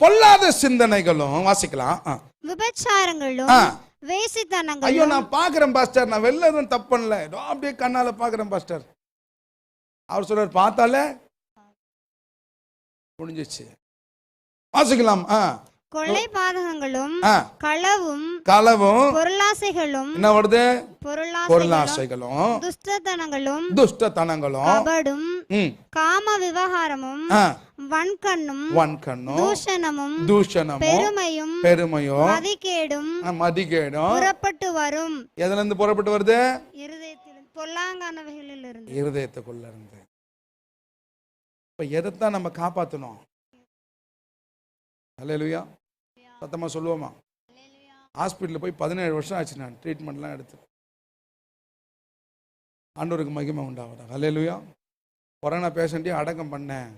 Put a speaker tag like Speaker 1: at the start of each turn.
Speaker 1: பொல்லாத சிந்தனைகளும் வாசிக்கலாம்.
Speaker 2: விபச்சாரங்களும்
Speaker 1: ஆ. ஐயோ
Speaker 2: வேசித்தனங்களும்
Speaker 1: நான் பார்க்குறேன் பாஸ்டர். நான் வெளில எதுவும் தப்பு பண்ணல. அப்படியே கண்ணால பார்க்குறேன் பாஸ்டர். அவர் சொல்றார் பார்த்தாலே முடிஞ்சிச்சு வாசிக்கலாம் ஆ.
Speaker 2: கொள்ளை பாதகங்களும் களவும்
Speaker 1: களவும்
Speaker 2: பொருளாசைகளும்
Speaker 1: என்ன வருது?
Speaker 2: பொருளாசைகளும் துஷ்டத்தனங்களும்
Speaker 1: துஷ்டத்தனங்களும்
Speaker 2: கபடும் காம விவகாரமும் வன்கண்ணும்
Speaker 1: வன்கண்ணும்
Speaker 2: தூஷணமும்
Speaker 1: தூஷணமும்
Speaker 2: பெருமையும்
Speaker 1: பெருமையும்
Speaker 2: மதிகேடும்
Speaker 1: மதிகேடும்.
Speaker 2: புறப்பட்டு வரும்.
Speaker 1: எதுல இருந்து புறப்பட்டு வருது?
Speaker 2: இருதயத்தில் பொல்லாங்கானவைகளில் இருந்து
Speaker 1: இருதயத்துக்குள்ள இருந்து இப்ப எதைத்தான் நம்ம காப்பாத்தணும் அல்லேலூயா சத்தமா சொல்லுவோமா? ஹாஸ்பிட்டலில் போய் பதினேழு வருஷம் ஆச்சு நான் ட்ரீட்மெண்ட்லாம் எடுத்து. ஆண்டவருக்கு மகிமை உண்டாவதா அல்லேலூயா கொரோனா பேஷண்ட்டையும் அடக்கம் பண்ணேன்.